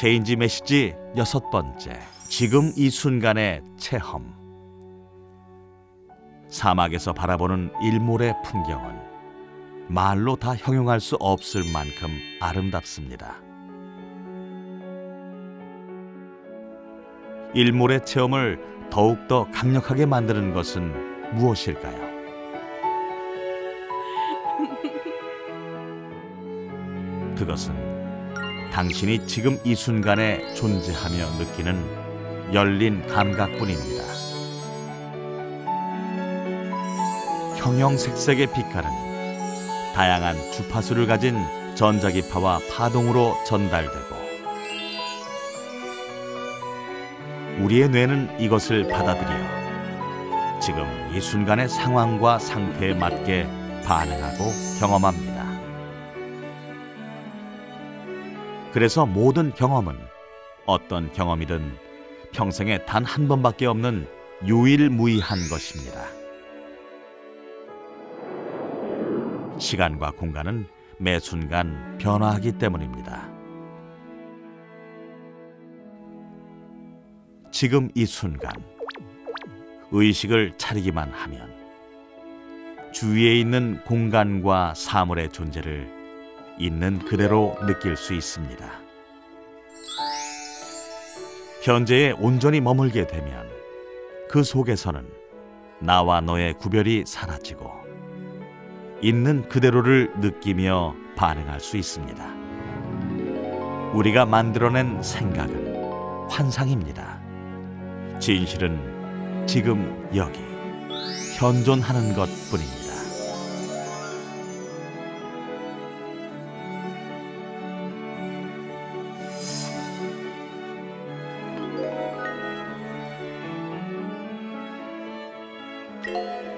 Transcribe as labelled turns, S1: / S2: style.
S1: 체인지 메시지 여섯 번째. 지금 이 순간의 체험. 사막에서 바라보는 일몰의 풍경은 말로 다 형용할 수 없을 만큼 아름답습니다. 일몰의 체험을 더욱더 강력하게 만드는 것은 무엇일까요? 그것은 당신이 지금 이 순간에 존재하며 느끼는 열린 감각뿐입니다. 형형색색의 빛깔은 다양한 주파수를 가진 전자기파와 파동으로 전달되고 우리의 뇌는 이것을 받아들여 지금 이 순간의 상황과 상태에 맞게 반응하고 경험합니다. 그래서 모든 경험은 어떤 경험이든 평생에 단 한 번밖에 없는 유일무이한 것입니다. 시간과 공간은 매 순간 변화하기 때문입니다. 지금 이 순간 의식을 차리기만 하면 주위에 있는 공간과 사물의 존재를 있는 그대로 느낄 수 있습니다. 현재에 온전히 머물게 되면 그 속에서는 나와 너의 구별이 사라지고 있는 그대로를 느끼며 반응할 수 있습니다. 우리가 만들어낸 생각은 환상입니다. 진실은 지금 여기 현존하는 것 뿐입니다. Thank you.